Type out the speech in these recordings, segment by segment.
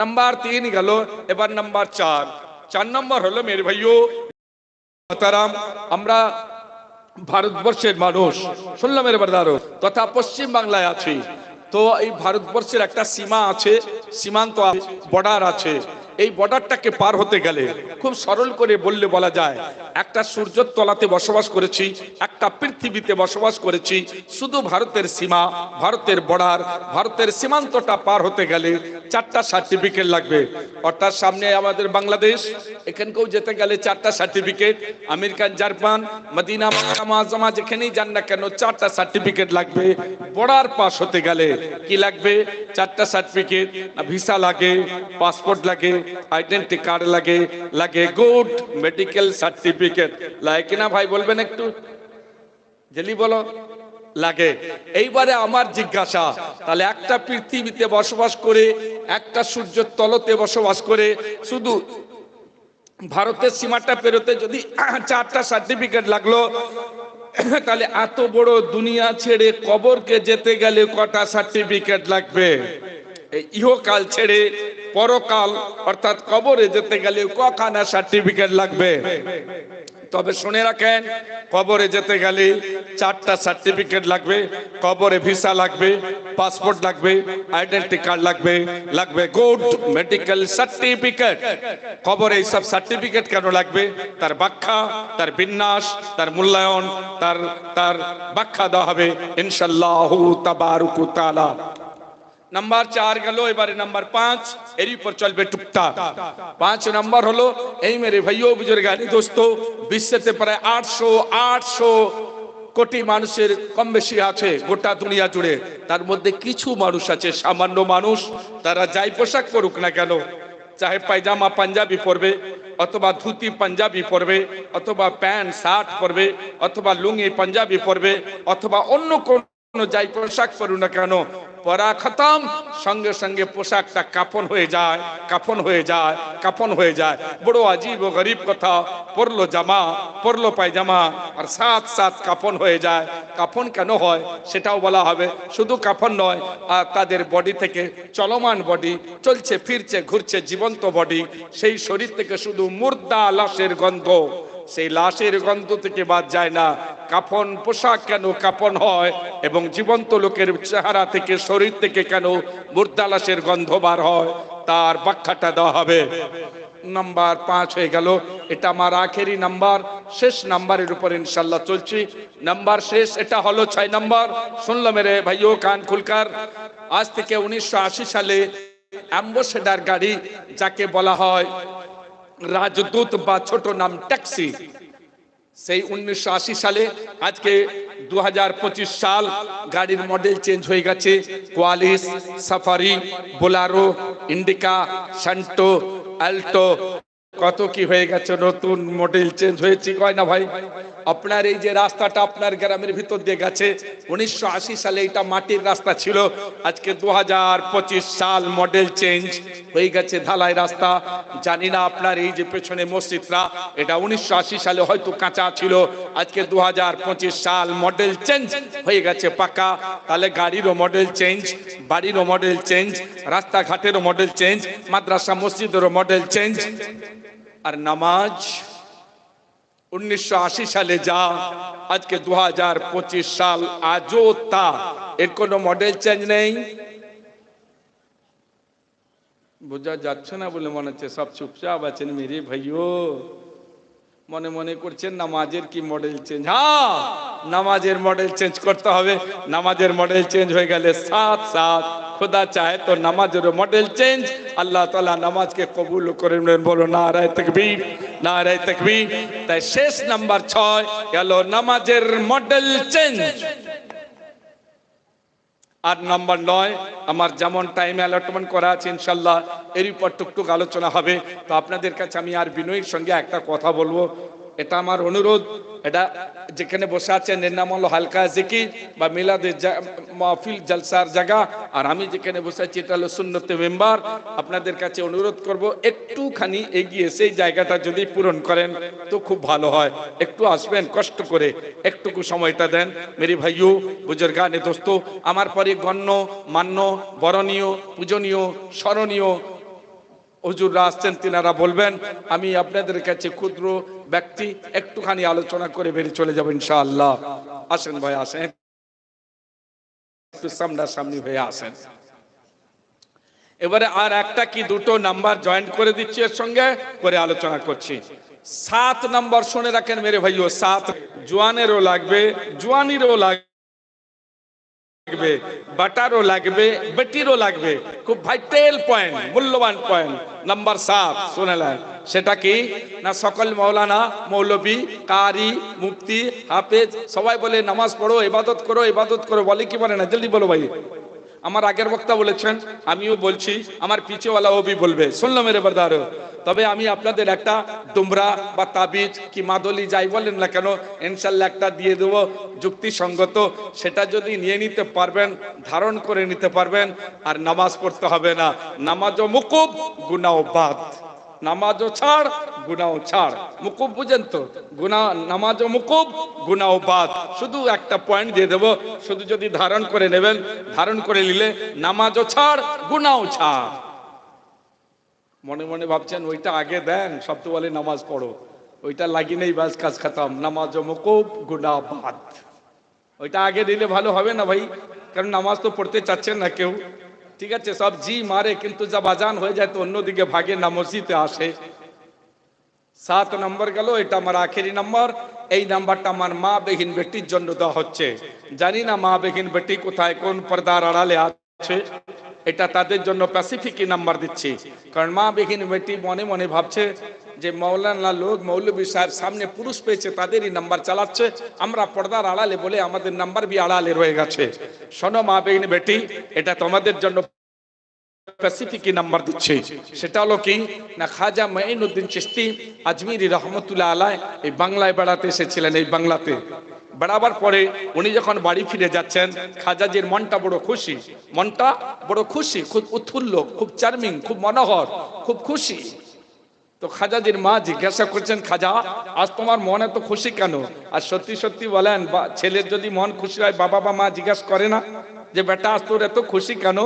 Number তিন গেল এবার নাম্বার চার চার নম্বর হলো মেরে ভাইও মহতারাম আমরা ভারতবর্ষের মানুষ শুনলাম এর বারদারো তথা পশ্চিম বাংলায় আছি তো এই ভারতবর্ষের একটা সীমা আছে সীমান্ত বর্ডার আছে এই বর্ডারটাকে পার হতে গেলে খুব সরল করে বললে বলা যায়, একটা সূর্যের তলাতে বসবাস করেছি, একটা পৃথিবীতে বসবাস করেছি, শুধু ভারতের সীমা, ভারতের বর্ডার, ভারতের সীমান্তটা পার হতে গেলে চারটা সার্টিফিকেট লাগবে। অর্থাৎ সামনে আমাদের বাংলাদেশ, এখানকেও যেতে গেলে চারটা সার্টিফিকেট আমেরিকান জার্মান মদিনা মাজমা যেখানেই যান না কেন চারটা সার্টিফিকেট লাগবে। বর্ডার পাস হতে গেলে কি লাগবে? চারটা সার্টিফিকেট, ভিসা লাগে, পাসপোর্ট লাগে আইডেন্টি কার্ড লাগে লাগে গুড মেডিকেল সার্টিফিকেট লাগে কিনা ভাই, বলবেন একটু? জেলি বলো। লাগে। এইবারে আমার জিজ্ঞাসা, তাহলে একটা পৃথিবীতে বসবাস করে, একটা সূর্যের তলতে বসবাস করে, শুধু ভারতের সীমাটা পেরোতে যদি চারটা সার্টিফিকেট লাগল, তাহলে এত বড় দুনিয়া ছেড়ে কবরকে যেতে গেলে কটা সার্টিফিকেট লাগবে? ইহকাল ছেড়ে পরকাল, অর্থাৎ কবরে যেতে গেলে কখানা সার্টিফিকেট লাগবে? তবে শুনে রাখেন, কবরে যেতে গেলে চারটা সার্টিফিকেট লাগবে, কবরে ভিসা লাগবে পাসপোর্ট লাগবে আইডেন্টি কার্ড লাগবে লাগবে গুড মেডিকেল সার্টিফিকেট কবরে এই সব সার্টিফিকেট কেন লাগবে? তার ব্যাখ্যা, তার বিন্যাস, তার মূল্যায়ন, তার তার ব্যাখ্যা দেওয়া হবে ইনশাল্লাহ তাবারুকু তাআলা। নাম্বার চার গেল, এবারে নাম্বার পাঁচ। এরই উপর চলবে টুকটাক। পাঁচ নাম্বার হলো, এই মেরে ভাইও বুজুর্গানি দোস্ত, বিশ্বেতে প্রায় আটশো আটশো কোটি মানুষের কম বেশি আছে গোটা দুনিয়া জুড়ে। তার মধ্যে কিছু মানুষ আছে, সামান্য মানুষ, তারা যাই পোশাক পরুক না কেন, চাহে পায়জামা পাঞ্জাবি পরবে, অথবা ধুতি পাঞ্জাবি পরবে, অথবা প্যান্ট, শার্ট পরবে, অথবা লুঙ্গি পাঞ্জাবি পরবে, অথবা অন্য কোন যাই পোশাক পরু না কেন পরা খতম, সঙ্গে সঙ্গে পোশাকটা কাফন হয়ে যায়, কাফন হয়ে যায়, কাফন হয়ে যায়। বড় আজীব ও গরিব কথা, পরলো জামা, পরলো পায়জামা, আর সাত সাত কাফন হয়ে যায়। কাফন কেন হয় সেটাও বলা হবে, শুধু কাফন নয়, আর তাদের বডি থেকে চলমান বডি চলছে, ফিরছে, ঘুরছে জীবন্ত বডি সেই শরীর থেকে শুধু মুর্দা লাশের গন্ধ। সেই লাশের গন্ধ থেকে বাদ যায় না। কাফন পোশাক কেন কাফন হয় এবং জীবন্ত লোকের চেহারা থেকে, শরীর থেকে কেন মুর্দা লাশের গন্ধ বার হয়? তার ব্যাখ্যাটা দেওয়া হবে। নাম্বার পাঁচ হয়ে গেল। এটা আমার আখেরি নাম্বার। শেষ নাম্বারের উপর ইনশাল্লাহ চলছি। নাম্বার শেষ, এটা হলো ছয় নাম্বার। শুনলো মেরে ভাইও কান খুলকার। আজ থেকে উনিশশো আশি সালে অ্যাম্বাসেডার গাড়ি, যাকে বলা হয় রাজদূত বা ছোট নাম ট্যাক্সি। সেই উনিশশো আশি সালে, আজকে দু হাজার পঁচিশ সাল গাড়ির মডেল চেঞ্জ হয়ে গেছে। Qualis, Safari, Bolero, Indica Santro Alto কত কি হয়ে গেছে? নতুন মডেল চেঞ্জ হয়েছে? কয় না ভাই? আপনার এই যে রাস্তাটা আপনার গ্রামের ভিতর দিয়ে গেছে, উনিশশো আশি সালে এটা মাটির রাস্তা ছিল। আজকে দু হাজার পঁচিশ সাল মডেল চেঞ্জ হয়ে গেছে ঢালাই রাস্তা। জানি না আপনার এই যে পেছনে মসজিদরা এটা উনিশশো আশি সালে হয়তো কাঁচা ছিল। আজকে দু হাজার পঁচিশ সাল মডেল চেঞ্জ হয়ে গেছে পাকা। তাহলে গাড়িরও মডেল চেঞ্জ, বাড়িরও মডেল চেঞ্জ, রাস্তাঘাটেরও মডেল চেঞ্জ, মাদ্রাসা মসজিদেরও মডেল চেঞ্জ। আর নামাজ উনিশশো আশি সালে যা, আজকে দু হাজার পঁচিশ সাল, আজও তা। এর কোনো মডেল চেঞ্জ নেই। বোঝা যাচ্ছে না বলে মনে হচ্ছে সব চুপচাপ আছেন মেরে ভাইও। মনে মনে করছেন নামাজের কি মডেল চেঞ্জ হ্যাঁ নামাজের মডেল চেঞ্জ করতে হবে। নামাজের মডেল চেঞ্জ হয়ে গেলে সাত সাত। খোদা চাহে তো নামাজের মডেল চেঞ্জ আল্লাহ তালা নামাজকে কবুল করে নেন। বলো না রায় তকবীর না রায় তকবীর। তাই শেষ নাম্বার ছয় গেল নামাজের মডেল চেঞ্জ আর নাম্বার নয়, আমার যেমন টাইম অ্যালটমেন্ট করা আছে ইনশাল্লাহ এর উপর টুকটুক আলোচনা হবে। তো আপনাদের কাছে আমি আর বিনয়ের সঙ্গে একটা কথা বলব। এটা আমার অনুরোধ। এটা যেখানে বসে আছেন এর হালকা জিকির বা মিলাদের মাহফিল জলসার জায়গা। আর আমি যেখানে বসে আছি, এটা হলো শূন্যতে মেম্বার। আপনাদের কাছে অনুরোধ করব, একটুখানি এগিয়ে সেই জায়গাটা যদি পূরণ করেন, তো খুব ভালো হয়। একটু আসবেন, কষ্ট করে একটুকু সময়টা দেন। মেরি ভাইও বুজুর্গানে দোস্ত, আমার পরে গণ্য, মান্য, বরণীয়, পূজনীয়, স্মরণীয় হুজুররা আসছেন, তিনারা বলবেন, আমি আপনাদের কাছে ক্ষুদ্র ব্যক্তি, একটুখানি আলোচনা করে বেরিয়ে চলে যাব ইনশাআল্লাহ। আসেন ভাই, আসেন। সামনাসামনি হয়ে আসেন। এবারে আর একটা কি, দুটো নাম্বার জয়েন্ট করে দিচ্ছি এর সঙ্গে, করে আলোচনা করছি। সাত নাম্বার শুনে রাখেন মেরে ভাইও, সাত। জোয়ানেরও লাগবে, জোয়ানিরও লাগবে। বাটারও লাগবে, বেটিরও লাগবে। খুব ভাইটাল পয়েন্ট মূল্যবান পয়েন্ট নাম্বার সাত শুনেলেন সেটা কি? না সকল মৌলানা মৌলবী, কারি, মুফতি, হাফেজ, সবাই বলে নামাজ পড়ো, ইবাদত করো ইবাদত করো, বলে কি বলে না? জলদি বলো ভাই। আমার আগের বক্তা বলেছেন, আমিও বলছি, আমার পিছেওয়ালা ওবি বলবে, শুনলো মেরে বরদার তবে আমি আপনাদের একটা দুমরা বা তাবিজ কি মাদলি যাই বলেন না কেন, ইনশাল্লাহ একটা দিয়ে দেবো যুক্তিসঙ্গত। সেটা যদি নিয়ে নিতে পারবেন, ধারণ করে নিতে পারবেন, আর নামাজ পড়তে হবে না। নামাজও মুকুব গুনাও বাদ। নামাজও ছাড় গুনাও ছাড়। মুকুব বুঝেন তো, গুনা, নামাজও মুকুব গুনাও বাদ। শুধু একটা পয়েন্ট দিয়ে দেবো, শুধু যদি ধারণ করে নেবেন, ধারণ করে নিলে নামাজও ছাড় গুনাও ছাড়। মনে মনে ভাবছেন, ওইটা আগে দেন তো বলে নামাজ পড়ো। ওইটা লাগি নেই বাস কাজ খাতাম। নামাজও মকুব গুনা বাদ। ওইটা আগে দিলে ভালো হবে না ভাই, কারণ নামাজ তো পড়তে চাচ্ছেন না কেউ। ঠিক আছে, সব জি মারে, কিন্তু যা বাজান হয়ে যায় তো অন্যদিকে ভাগে না, মসজিদে আসে। সাত নম্বর গেল, এটা আমার আখেরি নম্বর, এই নাম্বারটা আমার মা বেহিন বেটির জন্য দেওয়া হচ্ছে। জানি না মা বেহিন বেটি কোথায়, কোন পর্দার আড়ালে আছে? এটা তাদের জন্য প্যাসিফিকই নাম্বার দিচ্ছি। কারণ মা বেহিন বেটি মনে মনে ভাবছে যে মৌলানা লোক মৌলবী সাহেব সামনে পুরুষ পেয়েছে, তাদেরই নাম্বার চালাচ্ছে। আমরা পর্দার আড়ালে বলে আমাদের নাম্বার বি আড়ালে রয়ে গেছে। শোনো মা বেহিন বেটি, এটা তোমাদের জন্য স্পেসিফিক নাম্বার দিচ্ছে। সেটা হলো কি? না, খাজা মাইনুদ্দিন চিস্তি আজমিরি রহমতুল্লাহ আলাই এই বাংলায় বেড়াতে এসেছিলেন এই বাংলাতে। বেড়াবার পরে উনি যখন বাড়ি ফিরে যাচ্ছেন, খাজাজির মনটা বড় খুশি। মনটা বড় খুশি, খুব উৎফুল্ল, খুব চার্মিং, খুব মনোহর, খুব খুশি। তো খাজাজির মা জিজ্ঞাসা করছেন, খাজা, আজ তোমার মন এত খুশি কেন? আর সত্যি সত্যি বলেন ছেলের যদি মন খুশি হয়, বাবা বা মা জিজ্ঞাসা করে না যে, বেটা, আজ তোর এত খুশি কেন?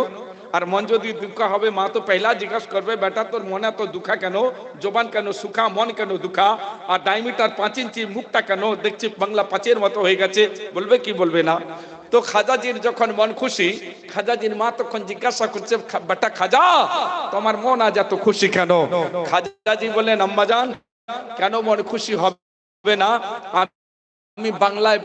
আর মন যদি দুঃখ হবে মা তো পহলা জিজ্ঞাসা করবে বেটা তোর মনে তো দুঃখা কেন? জোবান কেন সুখা মন কেন দুঃখা? আর ডায়মিটার পাঁচ ইঞ্চি মুখটা কেন? দেখছি বাংলা পাঁচের মতো হয়ে গেছে। বলবে কি বলবে না? তো খাজাজির যখন মন খুশি খাজাজির মা তখন জিজ্ঞাসা করছে বেটা খাজা তোমার মন আজ এত খুশি কেন? খাজাজি বললেন আম্মাজান কেন মন খুশি হবে না? আমি বাংলায়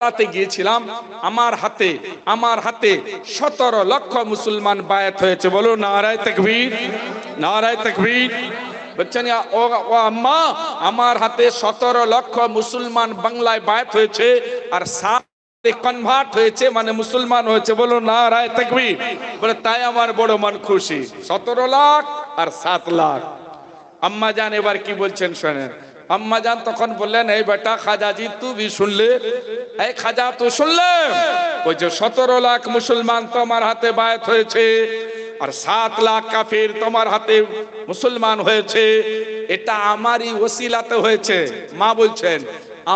বেড়াতে গিয়েছিলাম, আমার হাতে আমার হাতে সতেরো লক্ষ মুসলমান বায়াত হয়েছে। বলো নারায় তকবীর নারায় তকবীর। বলছেন, "ইয়া, ও ও আম্মা, আমার হাতে সতেরো লক্ষ মুসলমান বাংলায় বায়াত হয়েছে আর সাত কনভার্ট হয়েছে মানে মুসলমান হয়েছে। বলো না রায় তকবীর। বলে, তাই আমার বড় মন খুশি। সতেরো লাখ আর সাত লাখ। আম্মা জান এবার কি বলছেন শোনেন। আম্মা জান তখন বললেন, এই বেটা খাজাজি ভি শুনলে? এই খাজা তুই শুনলে ওই যে সতেরো লাখ মুসলমান তোমার হাতে বায়াত হয়েছে আর সাত লাখ কাফির তোমার হাতে মুসলমান হয়েছে। এটা আমারই ওসিলাতে হয়েছে। মা বলছেন,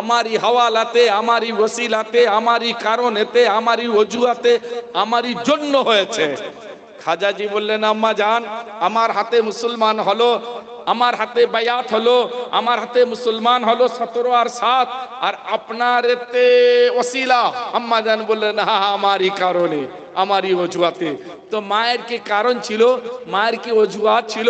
আমারই হাওয়ালাতে, আমারই ওসিলাতে, আমারই কারণেতে, আমারই অজুহাতে, আমারই জন্য হয়েছে। খাজাজি বললেন, আম্মা জান, আমার হাতে মুসলমান হলো আমার হাতে বায়াত হলো, আমার হাতে মুসলমান হলো সতেরো আর সাত, আর আপনার এতে ওসিলা। আম্মা জান বললেন হা, আমারই কারণে। আমারই অজুহাতে। তো মায়ের কি কারণ ছিল? মায়ের কি অজুহাত ছিল?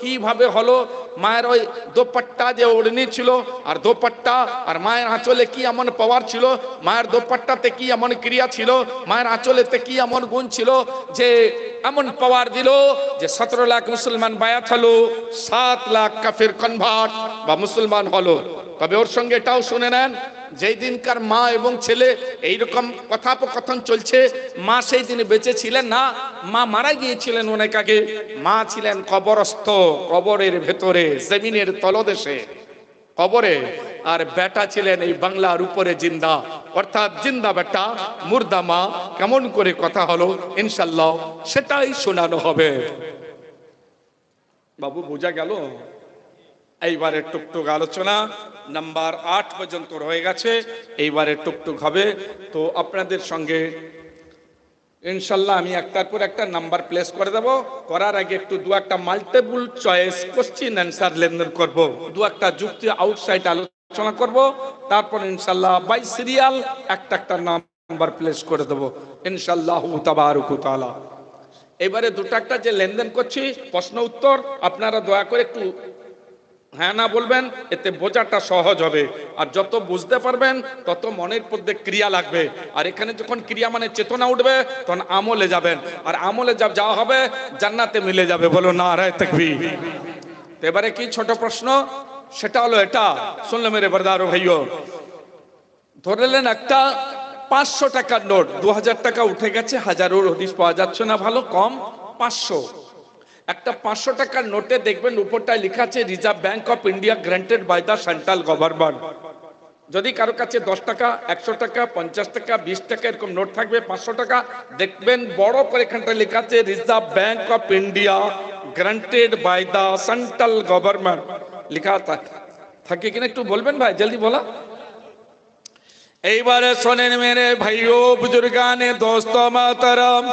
কীভাবে হলো? মায়ের ওই দোপাট্টা যে ওড়নি ছিল আর দোপাট্টা আর মায়ের আঁচলে কি এমন পাওয়ার ছিল? মায়ের দোপাট্টাতে কি এমন ক্রিয়া ছিল? মায়ের আঁচলেতে কি এমন গুণ ছিল যে এমন পাওয়ার দিল যে সতেরো লাখ মুসলমান বায়াত হলো, সাত লাখ কাফের কনভার্ট বা মুসলমান হলো? তবে ওর সঙ্গে এটাও শুনে নেন যেই দিনকার মা এবং ছেলে এইরকম কথোপকথন চলছে, মা সেই দিনে বেঁচে ছিলেন না, মা মারা গিয়েছিলেন অনেক আগে। মা ছিলেন কবরস্থ, কবরের ভেতরে, জমিনের তলদেশে, কবরে। আর বেটা ছিলেন এই বাংলার উপরে জিন্দা। অর্থাৎ জিন্দা বেটা, মুর্দা মা, কেমন করে কথা হলো, ইনশাল্লাহ সেটাই শোনানো হবে। বাবু, বোঝা গেল? এইবারে টুকটুক আলোচনা নাম্বার আট পর্যন্ত রয়ে গেছে এইবারে টুকটুক হবে। তো আপনাদের সঙ্গে ইনশাল্লাহ আমি একটার পর একটা নাম্বার প্লেস করে দেব। করার আগে একটু দু একটা মাল্টিপল চয়েস কোশ্চিন অ্যান্সার লেনদেন করব। দু একটা যুক্তি আউটসাইড আলোচনা করব। তারপর ইনশাল্লাহ বাই সিরিয়াল একটা একটা নাম্বার প্লেস করে দেব। ইনশাল্লাহ তাবারুকু এবারে দুটো একটা যে লেনদেন করছি, প্রশ্ন উত্তর, আপনারা দয়া করে একটু হ্যাঁ না বলবেন, এতে বোঝাটা সহজ হবে। আর যত বুঝতে পারবেন, তত মনের মধ্যে ক্রিয়া লাগবে। আর এখানে যখন ক্রিয়া মানে চেতনা উঠবে, তখন আমলে যাবেন। আর আমলে যা যাওয়া হবে, জান্নাতে মিলে যাবে। বলো না রায় থাকবি এবারে কি ছোট প্রশ্ন? সেটা হলো এটা। শুনলে মেরে বরদারো ভাইও। ধরলেন একটা পাঁচশো টাকার নোট। দু হাজার টাকা উঠে গেছে হাজারোর হদিস পাওয়া যাচ্ছে না, ভালো, কম, পাঁচশো। একটা পাঁচশো টাকার নোটে দেখবেন উপরটায় লেখা আছে Reserve Bank of India granted by the central government যদি কারও কাছে দশ টাকা, একশো টাকা, পঞ্চাশ টাকা, বিশ টাকা এরকম নোট থাকবে, পাঁচশো টাকা, দেখবেন বড় করে এখানটা লেখা আছে Reserve Bank of India granted by the central government লেখা থাকে কিনা একটু বলবেন ভাই, জলদি বলা। এইবারে শোনেন মেরে ভাইও, বুজুর্গানে দোস্ত মাতরম।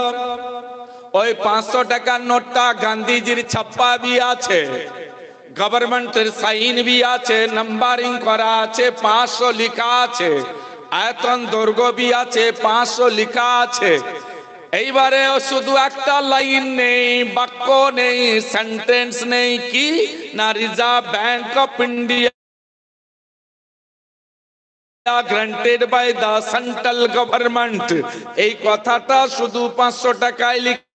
ওই পাঁচশো টাকার নোটটা গান্ধীজির ছাপ্পা বি আছে গভর্নমেন্টের সাইন বি আছে নাম্বারিং করা আছে, পাঁচশো লেখা আছে, আয়তন দৈর্ঘ্য বি আছে, পাঁচশো লেখা আছে। এইবারে শুধু একটা লাইন নেই, বাক্য নেই সেন্টেন্স নেই, কি? না Reserve Bank of India granted by the central government এই কথাটা শুধু পাঁচশো টাকায় লেখা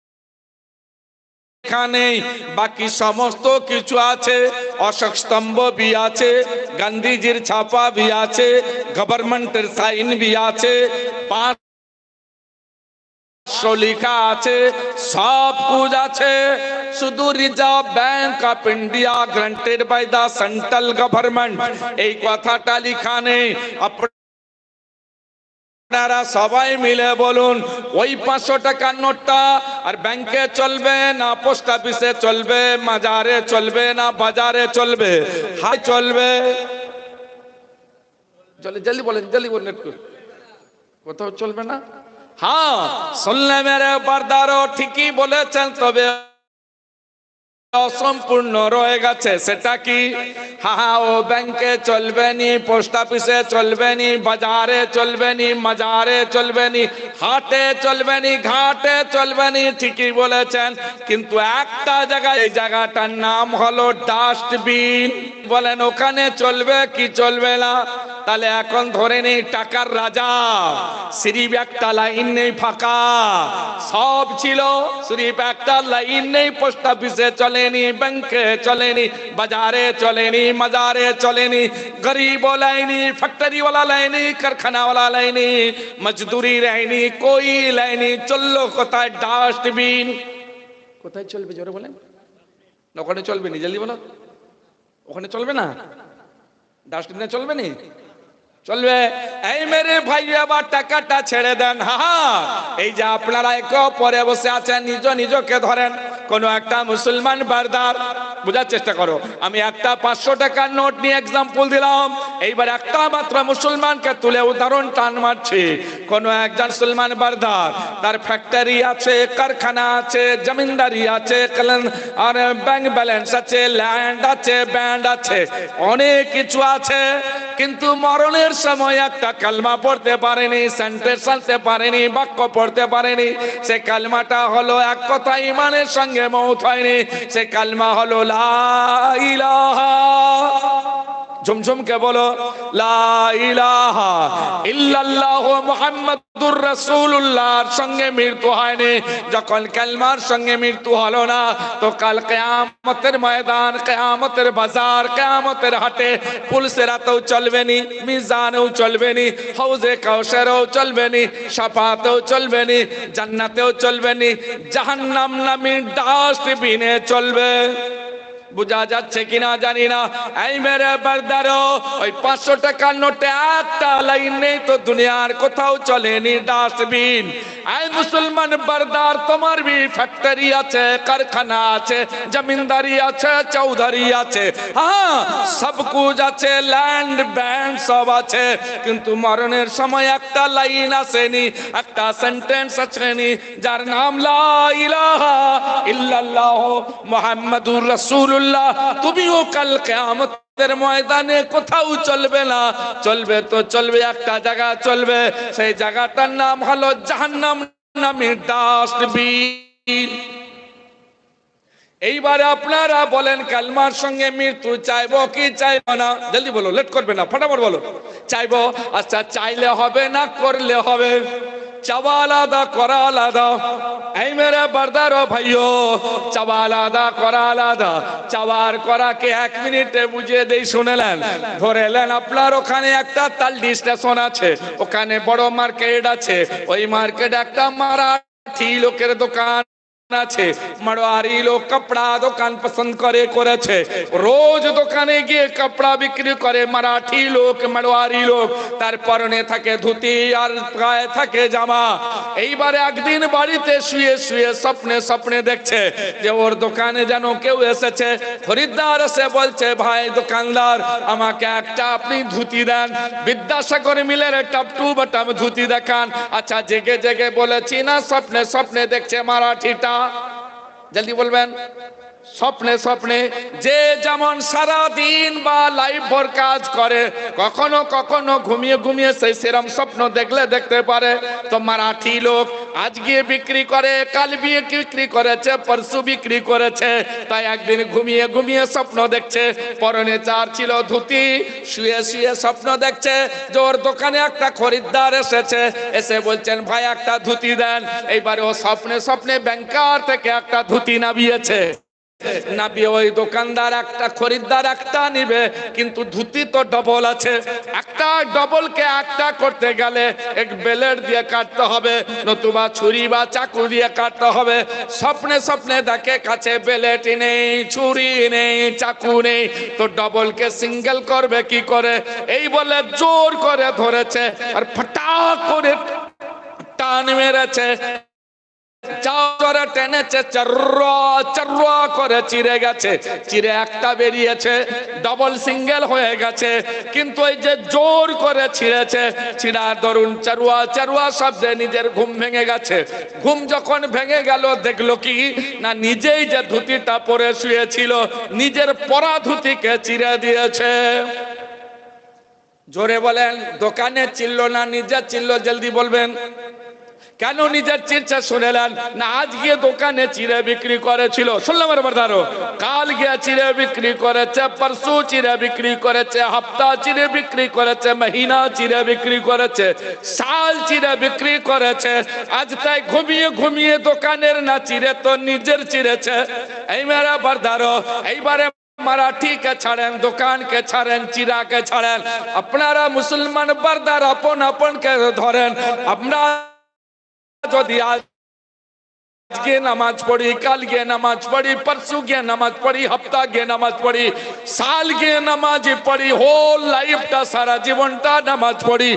নেই, বাকি সমস্ত কিছু আছে। অশোক স্তম্ভ বি আছে, গান্ধীজির ছাপা বি আছে, গভর্নমেন্টের সাইন বি আছে পাঁচ লেখা আছে, সব কুছ আছে। শুধু Reserve Bank of India granted by the central government. এই কথাটা লেখা নেই। আপনারা সবাই মিলে বলুন, ওই পাঁচশো টাকার নোটটা আর ব্যাংকে চলবে না, পোস্ট অফিসে চলবে, মাজারে চলবে না, বাজারে চলবে, হাই চলবে। জলদি জলদি বলেন জলদি বলেন একটু। কোথাও চলবে না? হ্যাঁ শুনলে মেরে বারদারও ঠিকই বলেছেন, তবে অসম্পূর্ণ রয়ে গেছে। সেটা কি? হা ও ব্যাংকে চলবে নি, পোস্ট অফিসে চলবে নি, বাজারে চলবে নি, মাজারে চলবে নি, হাটে চলবে নি, ঘাটে চলবে নি, ঠিকই বলেছেন। কিন্তু একটা জায়গায় এই জায়গাটার নাম হলো ডাস্টবিন। বলেন, ওখানে চলবে কি চলবে না? তাহলে এখন ধরে নেই টাকার রাজা। শ্রীপ একটা লাইন নেই ফাঁকা। সব ছিল শ্রী একটা লাইন নেই, পোস্ট অফিসে চলেনি, ব্যাংকে চলেনি, বাজারে চলেনি, মাজারে চলেনি গরিব লাইনি ফ্যাক্টরি ওলা লাইনি কারখানা ওলা লাইনি, মজদুরি লাইনি, কই লাইনি, চলল কোথায় ডাস্টবিন? কোথায় চলবে, জোরে বলেন। ওখানে চলবে নি, জলদি বলো। ওখানে চলবে না? ডাস্টবিনে চলবে না? চলবে এই মেরে ভাই, আবার টাকাটা ছেড়ে দেন হা। এই যে আপনারা একে অপরে বসে আছেন, নিজ নিজকে ধরেন, কোন একটা মুসলমান বারদার বোঝার চেষ্টা করো। আমি একটা পাঁচশো টাকার নোট নিয়ে এক্সাম্পল দিলাম। এইবার একটা মাত্র মুসলমানকে তুলে উদাহরণ টান মারছি। কোন একজন মুসলমান বারদার, তার ফ্যাক্টরি আছে, কারখানা আছে, জমিনদারি আছে আর ব্যাংক ব্যালেন্স আছে ল্যান্ড আছে ব্যান্ড আছে, অনেক কিছু আছে। কিন্তু মরণের সময় একটা কালমা পড়তে পারেনি সেন্টেন্স আনতে পারেনি, বাক্য পড়তে পারেনি। সে কালমাটা হলো এক কথা ইমানের সঙ্গে মৌত হয়নি। সে কালমা হলো লা ইলাহা। ঝুমঝুমকে বলো? লা ইলাহা ইল্লাল্লাহু মুহাম্মাদুর রাসূলুল্লাহর সঙ্গে মৃত্যু হয়নি। যখন কালমার সঙ্গে মৃত্যু হলো না, তো কাল কিয়ামতের ময়দান, কিয়ামতের বাজার, কিয়ামতের হাটে পুলসেরাতেও চলবে নি মিজানেও চলবে নি হাউজে কাউসারেও চলবে নি শাফাতেও চলবে নি জান্নাতেও চলবে নি জাহান্নাম নামী ডাস্টবিনে চলবে। বোঝা যাচ্ছে কিনা জানি না। এই মেরে বারদারো, ওই পাঁচশো টাকার নোটে একটা লাইন নেই তো দুনিয়ার কোথাও চলেনি ডাস্টবিন। এই মুসলমান বারদার, তোমার বি ফ্যাক্টরি আছে, কারখানা আছে, জমিনদারি আছে, চৌধুরী আছে। হ্যাঁ সব কুছ আছে, ল্যান্ড ব্যান্ড সব আছে। কিন্তু মরণের সময় একটা লাইন আসেনি, একটা সেন্টেন্স আসেনি, যার নাম লা ইলাহা ইল্লাল্লাহ মুহাম্মাদুর রাসূলুল্লাহ। তুমিও কাল কিয়ামতের ময়দানে কোথাও চলবে না। চলবে তো চলবে, একটা জায়গা চলবে। সেই জায়গাটার নাম হলো জাহান্নাম নামে ডাস্টবিন। এইবারে আপনারা বলেন, কালমার সঙ্গে মৃত্যু চাইব কি চাইব না? জলদি বলো, লেট করবে না, ফটাফট বলো। চাইব আচ্ছা চাইলে হবে না, করলে হবে। চাওয়া আলাদা করা আলাদা এই মেরে বারদার ভাইও চাওয়া আলাদা করা আলাদা চাওয়ার করাকে এক মিনিটে বুঝিয়ে দেই, শুনেলেন? ধরেলেন, আপনার ওখানে একটা তালডি স্টেশন আছে, ওখানে বড় মার্কেট আছে। ওই মার্কেট একটা মারাঠি লোকের দোকান আছে। মারোয়ারি লোক কাপড়া দোকান পছন্দ করে, করেছে। রোজ দোকানে গিয়ে কাপড়া বিক্রি করে মারাঠি লোক মারোয়ারি লোক। তার পরনে থাকে ধুতি আর গায়ে থাকে জামা। এইবারে একদিন বাড়িতে শুয়ে শুয়ে স্বপ্নে স্বপ্নে দেখছে যে ওর দোকানে যেন কেউ এসেছে। খরিদ্দার এসে বলছে, ভাই দোকানদার, আমাকে একটা আপনি ধুতি দেন। বিদ্যাসাগর মিলের টু বটম ধুতি দেখান। আচ্ছা জেগে জেগে বলেছি না স্বপ্নে স্বপ্নে দেখছে মারাঠিটা। জলদি বলবেন। স্বপ্নে স্বপ্নে যে যেমন সারা দিন বা লাইফ ভর কাজ করে, কখনো কখনো ঘুমিয়ে ঘুমিয়ে সেই সেরম স্বপ্ন দেখলে দেখতে পারে। তো মারাঠি লোক আজ গিয়ে বিক্রি করে, কাল বিয়ে বিক্রি করেছে, পরশু বিক্রি করেছে, তাই একদিন ঘুমিয়ে ঘুমিয়ে স্বপ্ন দেখছে। পরনে চার ছিল ধুতি, শুয়ে শুয়ে স্বপ্ন দেখছে যে ওর দোকানে একটা খরিদ্দার এসেছে, এসে বলছেন, ভাই, একটা ধুতি দেন। এইবারে ও স্বপ্নে স্বপ্নে ব্যাংকার থেকে একটা ধুতি নামিয়েছে। দোকানদার একটা, খরিদ্দার একটা নিবে, কিন্তু ধুতি তো ডবল আছে। একটা ডবলকে একটা করতে গেলে এক বেলেট দিয়ে কাটতে হবে, নতুবা ছুরি বা চাকু দিয়ে কাটতে হবে। স্বপ্নে স্বপ্নে দেখে কাছে বেলেট নেই, ছুরি নেই, চাকু নেই। তো ডবলকে সিঙ্গেল করবে কি করে? এই বলে জোর করে ধরেছে, আর ফটাক করে টান মেরেছে। চাওয়ারে টেনেছে করে চিরে গেছে। চিরে একটা বেরিয়েছে ডবল সিঙ্গেল হয়ে গেছে। কিন্তু যে জোর করে ছিঁড়েছে চারুয়া চারুয়া শব্দে নিজের ঘুম ভেঙে গেছে। ঘুম যখন ভেঙে গেল, দেখল কি? না, নিজেই যে ধুতিটা পরে শুয়েছিল, নিজের পরা ধুতিকে চিরে দিয়েছে। জোরে বলেন, দোকানে চিল্ল না, নিজে চিল্ল, জলদি বলবেন। কেন নিজের চিরচা শুনেলেন? না আজ গিয়ে দোকানে চিড়ে বিক্রি করেছিল। শুনলাম এবার ধরো কাল গিয়ে চিড়ে বিক্রি করেছে, পরশু চিড়ে বিক্রি করেছে, হপ্তা চিড়ে বিক্রি করেছে, মহিনা চিড়ে বিক্রি করেছে, সাল চিড়ে বিক্রি করেছে। আজ তাই ঘুমিয়ে ঘুমিয়ে দোকানের না চিড়ে তো নিজের চিড়েছে। এই মেরা বারদারো এইবারে মারাঠিকে ছাড়েন, দোকানকে ছাড়েন চিরাকে ছাড়েন। আপনারা মুসলমান বারদার আপন আপনকে ধরেন। আপনারা যদি আজ গিয়ে নামাজ পড়ি, কাল গিয়ে নামাজ পড়ি, পরশু গিয়ে নামাজ পড়ি, হপ্তা গিয়ে নামাজ পড়ি, সাল গিয়ে নামাজ পড়ি হোল লাইফটা সারা জীবনটা নামাজ পড়ি।